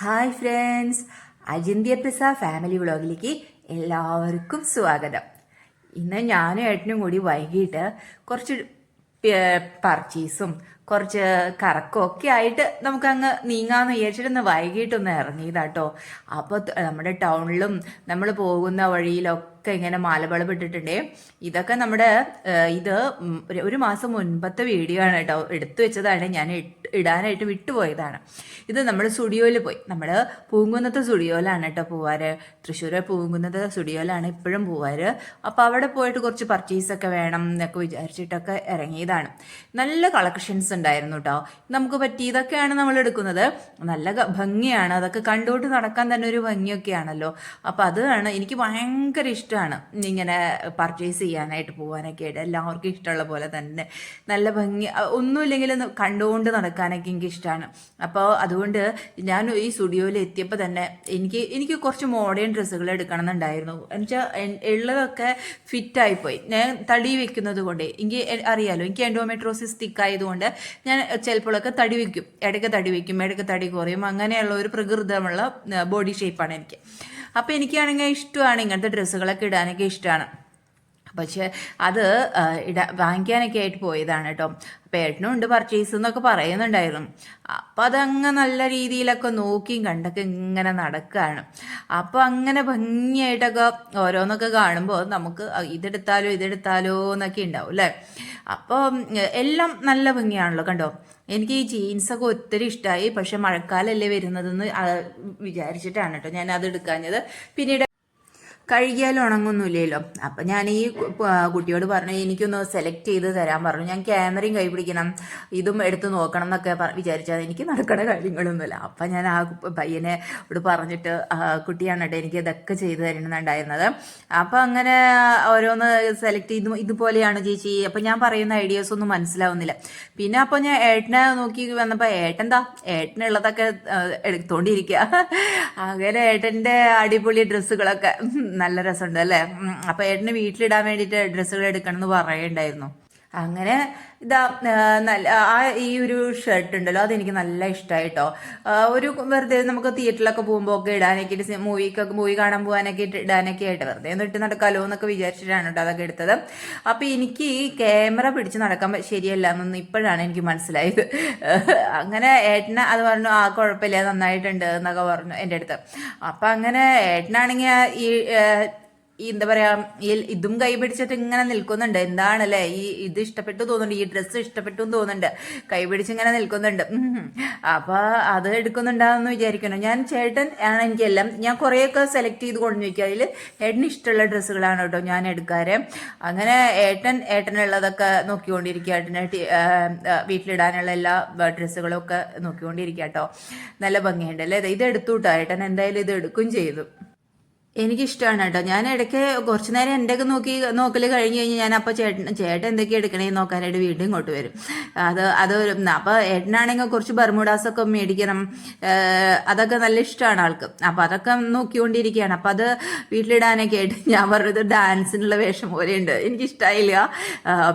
Hi friends. അജിന്ത്യ പ്രസ family വ്ളോഗിലേക്ക് എല്ലാവർക്കും സ്വാഗതം. ഇന്ന് ഞാനും ഏട്ടനും കൂടി വൈകിട്ട് കുറച്ച് പർച്ചേസും കുറച്ച് കറക്കൊക്കെ ആയിട്ട് നമുക്ക് അങ്ങ് നീങ്ങാന്ന് വിചാരിച്ചിട്ട് ഒന്ന് വൈകിട്ടൊന്ന് ഇറങ്ങിയതാട്ടോ. അപ്പോൾ നമ്മുടെ ടൗണിലും നമ്മൾ പോകുന്ന വഴിയിലൊക്കെ ഇങ്ങനെ ഇട്ടിട്ടുണ്ടേ ഇതൊക്കെ നമ്മുടെ ഇത് ഒരു- മാസം മുൻപത്തെ വീഡിയോ ആണ് കേട്ടോ. എടുത്തു വെച്ചതാണ്. ഞാൻ ഇടാനായിട്ട് വിട്ടുപോയതാണ്. ഇത് നമ്മൾ സ്റ്റുഡിയോയിൽ പോയി. നമ്മൾ പൂങ്കുന്നത്തെ സ്റ്റുഡിയോയിലാണ് കേട്ടോ പോവാറ്. തൃശ്ശൂർ പൂങ്കുന്നത്തെ സ്റ്റുഡിയോയിലാണ് ഇപ്പോഴും പോവാറ്. അപ്പോൾ അവിടെ പോയിട്ട് കുറച്ച് പർച്ചേസ് ഒക്കെ വേണം എന്നൊക്കെ വിചാരിച്ചിട്ടൊക്കെ ഇറങ്ങിയതാണ്. നല്ല കളക്ഷൻസ് ഉണ്ടായിരുന്നു കേട്ടോ നമുക്ക് പറ്റി ഇതൊക്കെയാണ് നമ്മൾ എടുക്കുന്നത്. നല്ല ഭംഗിയാണ്. അതൊക്കെ കണ്ടുകൊണ്ട് നടക്കാൻ തന്നെ ഒരു ഭംഗിയൊക്കെയാണല്ലോ. അപ്പോൾ അതാണ് എനിക്ക് ഭയങ്കര ഇഷ്ടമാണ് ഇങ്ങനെ പർച്ചേസ് ചെയ്യാനായിട്ട് പോകാനൊക്കെ ആയിട്ട്. എല്ലാവർക്കും ഇഷ്ടമുള്ള പോലെ തന്നെ. നല്ല ഭംഗി. ഒന്നുമില്ലെങ്കിലും ഒന്ന് കണ്ടുകൊണ്ട് നടക്കാനൊക്കെ എനിക്ക് ഇഷ്ടമാണ് അപ്പോൾ അതുകൊണ്ട് ഞാൻ ഈ സ്റ്റുഡിയോയിൽ എത്തിയപ്പോൾ തന്നെ എനിക്ക് എനിക്ക് കുറച്ച് മോഡേൺ ഡ്രസ്സുകൾ എടുക്കണം എന്നുണ്ടായിരുന്നു. എന്നുവെച്ചാൽ ഉള്ളതൊക്കെ ഫിറ്റായിപ്പോയി ഞാൻ തടി വെക്കുന്നത് കൊണ്ട്. എനിക്ക് അറിയാലോ എനിക്ക് എൻഡോമെട്രോസിസ് തിക്ക് ആയതുകൊണ്ട് ഞാൻ ചിലപ്പോഴൊക്കെ തടി വയ്ക്കും. ഇടയ്ക്ക് തടി വയ്ക്കും ഇടയ്ക്ക് തടി കുറയും. അങ്ങനെയുള്ള ഒരു പ്രകൃതമുള്ള ബോഡി ഷേപ്പാണ് എനിക്ക്. അപ്പോൾ എനിക്കാണെങ്കിൽ ഇഷ്ടമാണ് ഇങ്ങനത്തെ ഡ്രസ്സുകളൊക്കെ ഇടാനൊക്കെ ഇഷ്ടമാണ്. പക്ഷെ അത് ഇട വാങ്ങിക്കാനൊക്കെ ആയിട്ട് പോയതാണ് കേട്ടോ. അപ്പം ഏട്ടനും ഉണ്ട് പർച്ചേസ് എന്നൊക്കെ പറയുന്നുണ്ടായിരുന്നു. അപ്പം അതങ്ങ് നല്ല രീതിയിലൊക്കെ നോക്കിയും കണ്ടൊക്കെ ഇങ്ങനെ നടക്കുകയാണ് അപ്പോൾ അങ്ങനെ ഭംഗിയായിട്ടൊക്കെ ഓരോന്നൊക്കെ കാണുമ്പോൾ നമുക്ക് ഇതെടുത്താലോ ഇതെടുത്താലോ എന്നൊക്കെ ഉണ്ടാവും അല്ലേ? അപ്പോൾ എല്ലാം നല്ല ഭംഗിയാണല്ലോ കണ്ടോ? എനിക്ക് ഈ ജീൻസൊക്കെ ഒത്തിരി ഇഷ്ടമായി പക്ഷെ മഴക്കാലമല്ലേ വരുന്നതെന്ന് വിചാരിച്ചിട്ടാണ് കേട്ടോ ഞാൻ അത് എടുക്കാഞ്ഞത്. പിന്നീട് കഴുകിയാലും ഉണങ്ങുന്നില്ലല്ലോ. അപ്പം ഞാൻ ഈ കുട്ടിയോട് പറഞ്ഞു എനിക്കൊന്ന് സെലക്ട് ചെയ്ത് തരാൻ പറഞ്ഞു. ഞാൻ ക്യാമറയും കൈ പിടിക്കണം. ഇതും എടുത്ത് നോക്കണം എന്നൊക്കെ വിചാരിച്ചാൽ എനിക്ക് നടക്കണ കാര്യങ്ങളൊന്നുമില്ല. അപ്പം ഞാൻ ആ പയ്യനെ ഇവിടെ പറഞ്ഞിട്ട് കുട്ടിയാണ് കേട്ടോ എനിക്ക് ഇതൊക്കെ ചെയ്തു തരണമെന്നുണ്ടായിരുന്നത് അപ്പം അങ്ങനെ ഓരോന്ന് സെലക്ട് ചെയ്ത് ഇതുപോലെയാണ് ചേച്ചി. അപ്പം ഞാൻ പറയുന്ന ഐഡിയാസ് ഒന്നും മനസ്സിലാവുന്നില്ല. പിന്നെ അപ്പോൾ ഞാൻ ഏട്ടനെ നോക്കി വന്നപ്പോൾ ഏട്ടന്താ ഏട്ടനുള്ളതൊക്കെ എടുത്തോണ്ടിരിക്കുക അങ്ങനെ ഏട്ടന്റെ അടിപൊളി ഡ്രസ്സുകളൊക്കെ നല്ല രസമുണ്ട് അല്ലേ? അപ്പൊ അപ്പോൾ ഏട്ടന് വീട്ടിലിടാൻ വേണ്ടിയിട്ട് ഡ്രസ്സുകൾ എടുക്കണം എന്ന് പറയുണ്ടായിരുന്നു അങ്ങനെ ഇതാ നല്ല ആ ഈ ഒരു ഷർട്ട് ഉണ്ടല്ലോ അതെനിക്ക് നല്ല ഇഷ്ടമായിട്ടോ ഒരു വെറുതെ നമുക്ക് തിയേറ്ററിലൊക്കെ പോകുമ്പോൾ ഒക്കെ ഇടാനൊക്കെ മൂവിക്കൊക്കെ മൂവി കാണാൻ പോകാനൊക്കെ ഇടാനൊക്കെ ആയിട്ട് വെറുതെ ഒന്ന് ഇട്ട് നടക്കാലോ എന്നൊക്കെ വിചാരിച്ചിട്ടാണ് കേട്ടോ അതൊക്കെ എടുത്തത്. അപ്പോൾ എനിക്ക് ഈ ക്യാമറ പിടിച്ച് നടക്കാൻ ശരിയല്ല എന്നൊന്നും ഇപ്പോഴാണ് എനിക്ക് മനസ്സിലായത്. അങ്ങനെ ഏട്ടന് അത് പറഞ്ഞു ആ കുഴപ്പമില്ല നന്നായിട്ടുണ്ട് എന്നൊക്കെ പറഞ്ഞു എന്റെ അടുത്ത്. അപ്പം അങ്ങനെ ഏട്ടനാണെങ്കിൽ ഈ ഈ എന്താ പറയാ ഈ ഇതും കൈ പിടിച്ചിട്ട് ഇങ്ങനെ നിൽക്കുന്നുണ്ട്. എന്താണല്ലേ? ഈ ഇത് ഇഷ്ടപ്പെട്ടു തോന്നുന്നുണ്ട്. ഈ ഡ്രസ്സ് ഇഷ്ടപ്പെട്ടു തോന്നുന്നുണ്ട്. കൈ പിടിച്ച് ഇങ്ങനെ നിൽക്കുന്നുണ്ട്. അപ്പൊ അത് എടുക്കുന്നുണ്ടാന്ന് വിചാരിക്കണം ഞാൻ ചേട്ടൻ ആണ് എനിക്കെല്ലാം ഞാൻ കുറേയൊക്കെ സെലക്ട് ചെയ്ത് കൊണ്ടു വയ്ക്കുക അതിൽ ഏട്ടന് ഇഷ്ടമുള്ള ഡ്രസ്സുകളാണ് കേട്ടോ ഞാൻ എടുക്കാറ്. അങ്ങനെ ഏട്ടൻ ഏട്ടനുള്ളതൊക്കെ നോക്കിക്കൊണ്ടിരിക്കുക. ഏട്ടന് വീട്ടിലിടാനുള്ള എല്ലാ ഡ്രസ്സുകളും ഒക്കെ നോക്കിക്കൊണ്ടിരിക്കുക കേട്ടോ. നല്ല ഭംഗിയുണ്ട് അല്ലേ? ഇത് എടുത്തു കേട്ടോ ഏട്ടൻ എന്തായാലും ഇത് എടുക്കും ചെയ്തു. എനിക്കിഷ്ടമാണ് കേട്ടോ. ഞാൻ ഇടയ്ക്ക് കുറച്ചു നേരം എന്റെ ഒക്കെ നോക്കി നോക്കൽ കഴിഞ്ഞു കഴിഞ്ഞ് ഞാൻ അപ്പോൾ ചേട്ടൻ ചേട്ടൻ എന്തൊക്കെ എടുക്കണേന്ന് നോക്കാനായിട്ട് വീണ്ടും ഇങ്ങോട്ട് വരും. അത് അത് അപ്പോൾ ഏട്ടനാണെങ്കിൽ കുറച്ച് ബർമുഡാസൊക്കെ മേടിക്കണം. അതൊക്കെ നല്ല ഇഷ്ടമാണ് ആൾക്ക്. അപ്പോൾ അതൊക്കെ നോക്കിക്കൊണ്ടിരിക്കുകയാണ്. അപ്പോൾ അത് വീട്ടിലിടാനൊക്കെ ആയിട്ട് ഞാൻ പറഞ്ഞത് ഡാൻസിനുള്ള വേഷം പോലെയുണ്ട്. എനിക്കിഷ്ടമായില്ല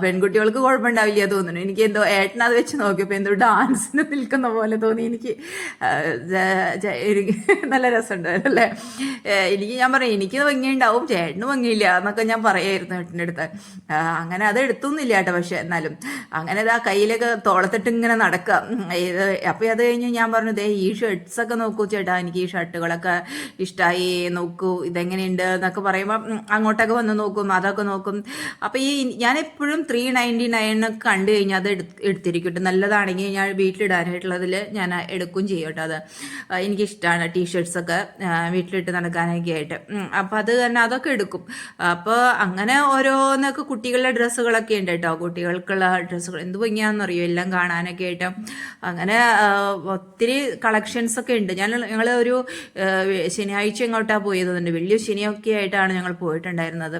പെൺകുട്ടികൾക്ക് കുഴപ്പമുണ്ടാവില്ല തോന്നുന്നു. എനിക്ക് എന്തോ ഏട്ടൻ അത് വെച്ച് നോക്കിയപ്പോൾ എന്തോ ഡാൻസിന് നിൽക്കുന്ന പോലെ തോന്നി. എനിക്ക് നല്ല രസമുണ്ട് അല്ലേ? എനിക്ക് ഞാൻ പറയും എനിക്ക് ഭംഗിയുണ്ടാവും ചേട്ടന് ഭംഗിയില്ല എന്നൊക്കെ ഞാൻ പറയായിരുന്നു ഏട്ടന്റെ അടുത്ത്. അങ്ങനെ അത് എടുത്തൊന്നുമില്ല കേട്ടോ പക്ഷെ എന്നാലും. അങ്ങനെ ആ കയ്യിലൊക്കെ തോളത്തിട്ട് ഇങ്ങനെ നടക്കുക അപ്പൊ അപ്പോൾ അത് കഴിഞ്ഞ് ഞാൻ പറഞ്ഞു ദേ ഈ ഷർട്ട്സ് ഒക്കെ നോക്കൂ ചേട്ടാ എനിക്ക് ഈ ഷർട്ടുകളൊക്കെ ഇഷ്ടമായി നോക്കൂ ഇതെങ്ങനെയുണ്ട് എന്നൊക്കെ പറയുമ്പോൾ അങ്ങോട്ടൊക്കെ വന്ന് നോക്കും അതൊക്കെ നോക്കും. അപ്പോൾ ഈ ഞാൻ എപ്പോഴും ത്രീ നയന്റി നയൻ കണ്ടു കഴിഞ്ഞാൽ അത് എടുത്ത് എടുത്തിരിക്കട്ടെ. നല്ലതാണെങ്കിൽ ഞാൻ വീട്ടിലിടാനായിട്ടുള്ളതിൽ ഞാൻ എടുക്കും ചെയ്യും കേട്ടോ അത്. എനിക്കിഷ്ടമാണ് എനിക്കിഷ്ടമാണ് ടീഷർട്ട്സൊക്കെ വീട്ടിലിട്ട് നടക്കാനൊക്കെ ആയിട്ട്. അപ്പോൾ അത് തന്നെ അതൊക്കെ എടുക്കും. അപ്പോൾ അങ്ങനെ ഓരോന്നൊക്കെ കുട്ടികളുടെ ഡ്രസ്സുകളൊക്കെ ഉണ്ട് കേട്ടോ. കുട്ടികൾക്കുള്ള ഡ്രസ്സുകൾ എന്ത് ഭംഗിയാണെന്നറിയോ? എല്ലാം കാണാനൊക്കെ ആയിട്ട്. അങ്ങനെ ഒത്തിരി കളക്ഷൻസ് ഒക്കെ ഉണ്ട്. ഞാൻ ഞങ്ങൾ ഒരു ശനിയാഴ്ച എങ്ങോട്ടാണ് പോയതുണ്ട്. വലിയ ശനിയൊക്കെ ആയിട്ടാണ് ഞങ്ങൾ പോയിട്ടുണ്ടായിരുന്നത്.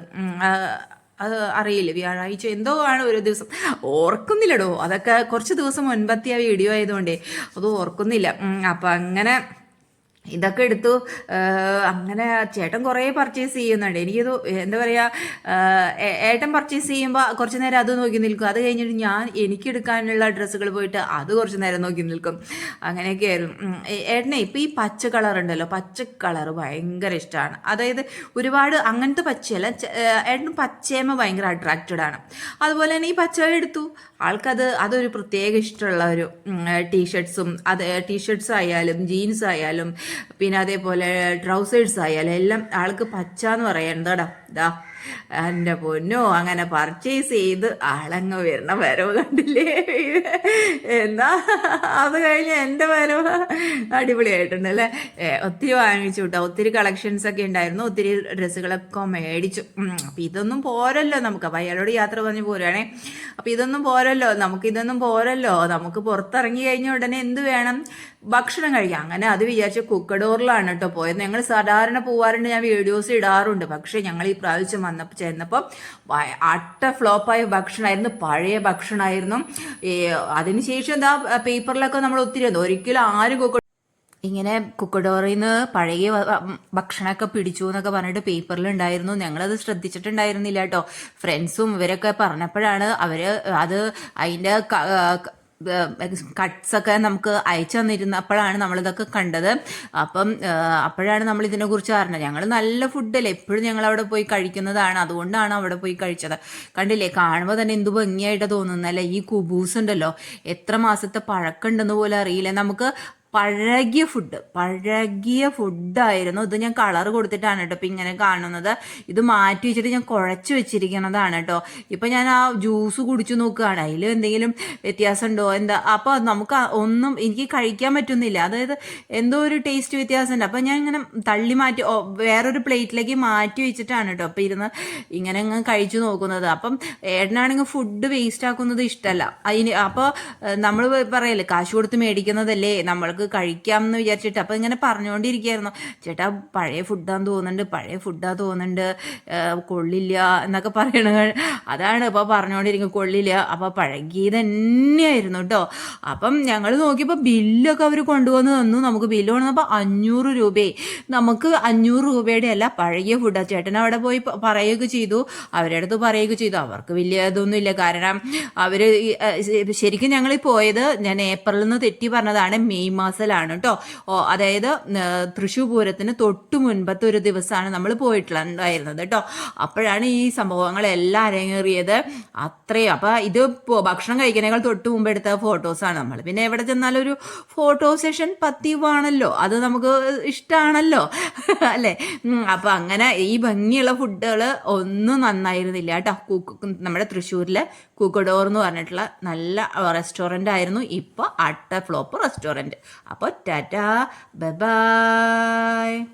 അത് അറിയില്ല. വ്യാഴാഴ്ച എന്തോ ആണ് ഒരു ദിവസം. ഓർക്കുന്നില്ലടോ. അതൊക്കെ കുറച്ച് ദിവസം മുൻപത്തെ ആ വീഡിയോ ആയതുകൊണ്ടേ. അത് ഓർക്കുന്നില്ല. അപ്പം അങ്ങനെ ഇതൊക്കെ എടുത്തു. അങ്ങനെ ചേട്ടൻ കുറേ പർച്ചേസ് ചെയ്യുന്നുണ്ട്. എനിക്കത് എന്താ പറയുക ഏട്ടൻ പർച്ചേസ് ചെയ്യുമ്പോൾ കുറച്ച് നേരം അത് നോക്കി നിൽക്കും. അത് കഴിഞ്ഞിട്ട് ഞാൻ എനിക്ക് എടുക്കാനുള്ള ഡ്രസ്സുകൾ പോയിട്ട് അത് കുറച്ച് നേരം നോക്കി നിൽക്കും. അങ്ങനെയൊക്കെ ആയിരുന്നു. ഏട്ടനെ ഇപ്പോൾ ഈ പച്ച കളർ ഉണ്ടല്ലോ പച്ച കളർ ഭയങ്കര ഇഷ്ടമാണ് അതായത് ഒരുപാട് അങ്ങനത്തെ പച്ചയല്ല ഏട്ടന് പച്ചയമ്മ ഭയങ്കര അട്രാക്റ്റഡ് ആണ്. അതുപോലെ തന്നെ ഈ പച്ച എടുത്തു. ആൾക്കത് അതൊരു പ്രത്യേക ഇഷ്ടമുള്ള ഒരു ടീഷർട്ട്സും അത് ടീഷർട്ട്സ് ആയാലും ജീൻസ് ആയാലും പിന്നെ അതേപോലെ ട്രൗസേഴ്സ് ആയാലും എല്ലാം ആൾക്ക് പച്ച എന്ന് പറയാൻ എന്താടാ ഇതാ എന്റെ പൊന്നോ അങ്ങനെ പർച്ചേസ് ചെയ്ത് ആളങ്ങ് വരണ വരവ് കണ്ടില്ലേ? എന്നാ അത് കഴിഞ്ഞ് എന്റെ വരവ് അടിപൊളിയായിട്ടുണ്ട് അല്ലേ ഒത്തിരി വാങ്ങിച്ചു കേട്ടോ ഒത്തിരി കളക്ഷൻസ് ഒക്കെ ഉണ്ടായിരുന്നു. ഒത്തിരി ഡ്രസ്സുകളൊക്കെ മേടിച്ചു. അപ്പം ഇതൊന്നും പോരല്ലോ നമുക്ക്. അപ്പം അയാളോട് യാത്ര പറഞ്ഞ് പോരുവാണേ. അപ്പം ഇതൊന്നും പോരല്ലോ നമുക്ക് ഇതൊന്നും പോരല്ലോ. നമുക്ക് പുറത്തിറങ്ങി കഴിഞ്ഞ ഉടനെ എന്ത് വേണം? ഭക്ഷണം കഴിക്കാം. അങ്ങനെ അത് വിചാരിച്ച കുക്കഡോറിലാണ് കേട്ടോ പോയത്. ഞങ്ങൾ സാധാരണ പോവാറുണ്ട് ഞാൻ വീഡിയോസ് ഇടാറുണ്ട്. പക്ഷേ ഞങ്ങൾ ഈ പ്രാവശ്യം വന്നപ്പോൾ ചെന്നപ്പോൾ ഭയ- അട്ട ഫ്ലോപ്പായ ഭക്ഷണമായിരുന്നു പഴയ ഭക്ഷണമായിരുന്നു അതിനുശേഷം എന്താ പേപ്പറിലൊക്കെ നമ്മൾ ഒത്തിരി ഒരിക്കലും ആരും കുക്ക ഇങ്ങനെ കുക്കഡോറിൽ നിന്ന് പഴയ ഭക്ഷണമൊക്കെ പിടിച്ചു എന്നൊക്കെ പറഞ്ഞിട്ട് പേപ്പറിലുണ്ടായിരുന്നു. ഞങ്ങളത് ശ്രദ്ധിച്ചിട്ടുണ്ടായിരുന്നില്ല കേട്ടോ. ഫ്രണ്ട്സും ഇവരൊക്കെ പറഞ്ഞപ്പോഴാണ് അവർ അത് അതിന്റെ കട്ട്സ് ഒക്കെ നമുക്ക് അയച്ചു തന്നിരുന്നപ്പോഴാണ് നമ്മളിതൊക്കെ കണ്ടത്. അപ്പം അപ്പോഴാണ് നമ്മൾ ഇതിനെക്കുറിച്ച് അറിഞ്ഞത്. ഞങ്ങൾ നല്ല ഫുഡല്ലേ? എപ്പോഴും ഞങ്ങൾ അവിടെ പോയി കഴിക്കുന്നതാണ്. അതുകൊണ്ടാണ് അവിടെ പോയി കഴിച്ചത്. കണ്ടില്ലേ? കാണുമ്പോൾ തന്നെ എന്ത് ഭംഗിയായിട്ട് തോന്നുന്നല്ലേ? ഈ കുബൂസ് ഉണ്ടല്ലോ എത്ര മാസത്തെ പഴക്കമുണ്ടെന്ന് പോലും അറിയില്ല. നമുക്ക് പഴകിയ ഫുഡ് പഴകിയ ഫുഡായിരുന്നു ഇത് ഞാൻ കളർ കൊടുത്തിട്ടാണ് കേട്ടോ ഇപ്പം ഇങ്ങനെ കാണുന്നത്. ഇത് മാറ്റി വെച്ചിട്ട് ഞാൻ കുഴച്ച് വെച്ചിരിക്കുന്നതാണ് കേട്ടോ. ഇപ്പം ഞാൻ ആ ജ്യൂസ് കുടിച്ചു നോക്കുകയാണ്. അതിൽ എന്തെങ്കിലും വ്യത്യാസം ഉണ്ടോ എന്താ? അപ്പോൾ നമുക്ക് ഒന്നും എനിക്ക് കഴിക്കാൻ പറ്റുന്നില്ല. അതായത് എന്തോ ഒരു ടേസ്റ്റ് വ്യത്യാസം ഉണ്ട് അപ്പം ഞാൻ ഇങ്ങനെ തള്ളി മാറ്റി വേറൊരു പ്ലേറ്റിലേക്ക് മാറ്റി വെച്ചിട്ടാണ് കേട്ടോ അപ്പം ഇരുന്ന് ഇങ്ങനെ അങ്ങ് കഴിച്ചു നോക്കുന്നത്. അപ്പം ഏട്ടനാണെങ്കിൽ ഫുഡ് വേസ്റ്റ് ആക്കുന്നത് ഇഷ്ടമല്ല അതിന് അപ്പോൾ നമ്മൾ പറയല്ലേ കാശ് കൊടുത്ത് മേടിക്കുന്നതല്ലേ? നമ്മൾക്ക് കഴിക്കാം എന്ന് വിചാരിച്ചിട്ട് അപ്പോൾ ഇങ്ങനെ പറഞ്ഞുകൊണ്ടിരിക്കുകയായിരുന്നു. ചേട്ടാ പഴയ ഫുഡാന്ന് തോന്നുന്നുണ്ട് പഴയ ഫുഡാ തോന്നുന്നുണ്ട്. കൊള്ളില്ല എന്നൊക്കെ പറയണ അതാണ് ഇപ്പോൾ പറഞ്ഞുകൊണ്ടിരിക്കുന്നത് കൊള്ളില്ല. അപ്പോൾ പഴകിയത് തന്നെയായിരുന്നു കേട്ടോ അപ്പം ഞങ്ങൾ നോക്കിയപ്പോൾ ബില്ലൊക്കെ അവർ കൊണ്ടുവന്ന് തന്നു. നമുക്ക് ബില്ല് കൊണ്ടുവന്നപ്പോൾ അഞ്ഞൂറ് രൂപയെ നമുക്ക് അഞ്ഞൂറ് രൂപയുടെ അല്ല പഴകിയ ഫുഡാ ചേട്ടൻ അവിടെ പോയി പറയുകയൊക്കെ ചെയ്തു. അവരുടെ അടുത്ത് പറയുകയൊക്കെ ചെയ്തു. അവർക്ക് വലിയ ഇതൊന്നും ഇല്ല. കാരണം അവർ ശരിക്കും ഞങ്ങൾ പോയത് ഞാൻ ഏപ്രിലിൽ നിന്ന് തെറ്റി പറഞ്ഞതാണ്. മെയ് മാസത്തിലാണ് കേട്ടോ അതായത് തൃശ്ശൂർ പൂരത്തിന് തൊട്ട് മുൻപത്തെ ഒരു ദിവസമാണ് നമ്മൾ പോയിട്ടുണ്ടായിരുന്നത് കേട്ടോ അപ്പോഴാണ് ഈ സംഭവങ്ങളെല്ലാം അരങ്ങേറിയത്. അത്രയും. അപ്പം ഇത് ഭക്ഷണം കഴിക്കുന്നതിനേക്കാൾ തൊട്ട് മുമ്പ് എടുത്ത ഫോട്ടോസാണ് നമ്മൾ. പിന്നെ എവിടെ ചെന്നാലും ഒരു ഫോട്ടോ സെഷൻ പതിവാണല്ലോ. അത് നമുക്ക് ഇഷ്ടമാണല്ലോ അല്ലേ? അപ്പോൾ അപ്പം അങ്ങനെ ഈ ഭംഗിയുള്ള ഫുഡുകൾ ഒന്നും നന്നായിരുന്നില്ല കേട്ടോ കൂക്ക് നമ്മുടെ തൃശ്ശൂരിലെ കൂക്കഡോർ എന്ന് പറഞ്ഞിട്ടുള്ള നല്ല റെസ്റ്റോറന്റ് ആയിരുന്നു. ഇപ്പോൾ അട്ട ഫ്ലോപ്പ് റെസ്റ്റോറന്റ് അപ്പോൾ ടാറ്റാ ബൈ.